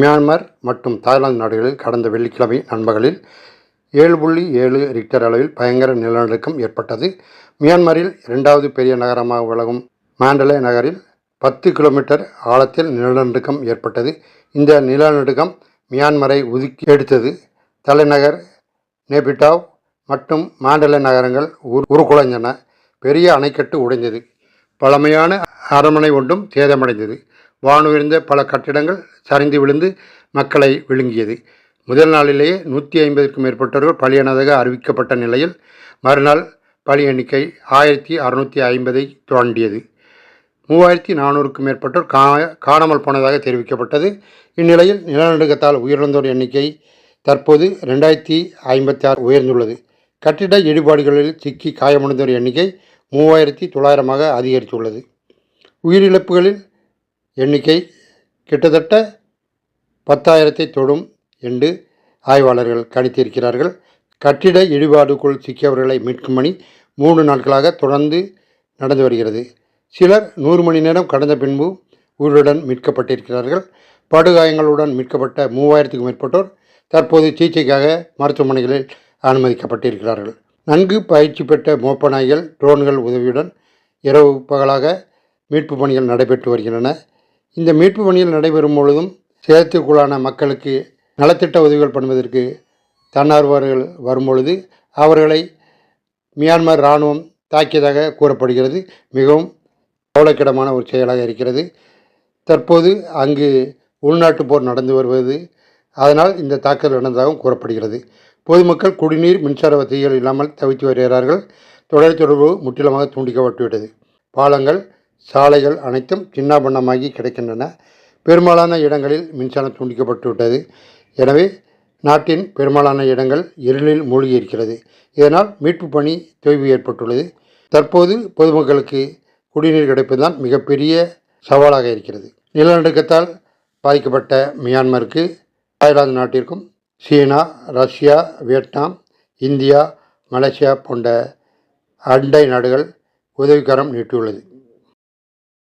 Myanmar மற்றும் Thailand நாடுகளில் கடந்த வெள்ளிக்கிழமை நண்பகலில் ஏழு புள்ளி ஏழு ரிக்டர் அளவில் பயங்கர நிலநடுக்கம் ஏற்பட்டது. மியான்மரில் இரண்டாவது பெரிய நகரமாக விளங்கும் மாண்டலே நகரில் பத்து கிலோமீட்டர் ஆழத்தில் நிலநடுக்கம் ஏற்பட்டது. இந்த நிலநடுக்கம் மியான்மரை ஒதுக்கி எடுத்தது. தலைநகர் நேபிட்டாவ் மற்றும் மாண்டலே நகரங்கள் உரு உருக்குலைந்தன. பெரிய அணைக்கட்டு உடைந்தது. பழமையான அரண்மனை ஒன்றும் சேதமடைந்தது. வானுயர்ந்த பல கட்டிடங்கள் சரிந்து விழுந்து மக்களை விழுங்கியது. முதல் நாளிலேயே நூற்றி ஐம்பதுக்கும் மேற்பட்டவர்கள் பலியானதாக அறிவிக்கப்பட்ட நிலையில் மறுநாள் பலி எண்ணிக்கை ஆயிரத்தி அறுநூற்றி ஐம்பதை தாண்டியது. மூவாயிரத்தி நானூறுக்கும் மேற்பட்டோர் கா காணாமல் போனதாக தெரிவிக்கப்பட்டது. இந்நிலையில் நிலநடுக்கத்தால் உயிரிழந்தோர் எண்ணிக்கை தற்போது ரெண்டாயிரத்தி ஐம்பத்தி ஆறு உயர்ந்துள்ளது. கட்டிட இடிபாடுகளில் சிக்கி காயமடைந்தோர் எண்ணிக்கை மூவாயிரத்தி தொள்ளாயிரமாக அதிகரித்துள்ளது. உயிரிழப்புகளில் எண்ணிக்கை கிட்டத்தட்ட பத்தாயிரத்தை தொடும் என்று ஆய்வாளர்கள் கணித்திருக்கிறார்கள். கட்டிட இடிபாடுக்குள் சிக்கியவர்களை மீட்கும் பணி மூன்று நாட்களாக தொடர்ந்து நடந்து வருகிறது. சிலர் நூறு மணி நேரம் கடந்த பின்பு உயிருடன் மீட்கப்பட்டிருக்கிறார்கள். படுகாயங்களுடன் மீட்கப்பட்ட மூவாயிரத்துக்கும் மேற்பட்டோர் தற்போது சிகிச்சைக்காக மருத்துவமனைகளில் அனுமதிக்கப்பட்டிருக்கிறார்கள். நன்கு பயிற்சி பெற்ற மோப்ப நாய்கள் ட்ரோன்கள் உதவியுடன் இரவு பகலாக மீட்பு பணிகள் நடைபெற்று வருகின்றன. இந்த மீட்பு பணிகள் நடைபெறும் பொழுதும் சேதத்திற்குள்ளான மக்களுக்கு நலத்திட்ட உதவிகள் பண்ணுவதற்கு தன்னார்வர்கள் வரும்பொழுது அவர்களை மியான்மர் இராணுவம் தாக்கியதாக கூறப்படுகிறது. மிகவும் கவலைக்கிடமான ஒரு செயலாக இருக்கிறது. தற்போது அங்கு உள்நாட்டு போர் நடந்து வருவது அதனால் இந்த தாக்குதல் நடந்ததாகவும் கூறப்படுகிறது. பொதுமக்கள் குடிநீர் மின்சார வசதிகள் இல்லாமல் தவித்து வருகிறார்கள். தொடர் தொடர்பு முற்றிலுமாக துண்டிக்கப்பட்டுவிட்டது. பாலங்கள் சாலைகள் அனைத்தும் சின்னாபண்ணமாகி கிடக்கின்றன. பெரும்பாலான இடங்களில் மின்சாரம் துண்டிக்கப்பட்டுவிட்டது. எனவே நாட்டின் பெரும்பாலான இடங்கள் இருளில் மூழ்கி இருக்கிறது இதனால் மீட்பு பணி தொய்வு ஏற்பட்டுள்ளது. தற்போது பொதுமக்களுக்கு குடிநீர் கிடைப்பதுதான் மிகப்பெரிய சவாலாக இருக்கிறது. நிலநடுக்கத்தால் பாதிக்கப்பட்ட மியான்மருக்கு தாய்லாந்து நாட்டிற்கும் சீனா ரஷ்யா வியட்நாம் இந்தியா மலேசியா போன்ற அண்டை நாடுகள் உதவிக்கரம் நீட்டியுள்ளது.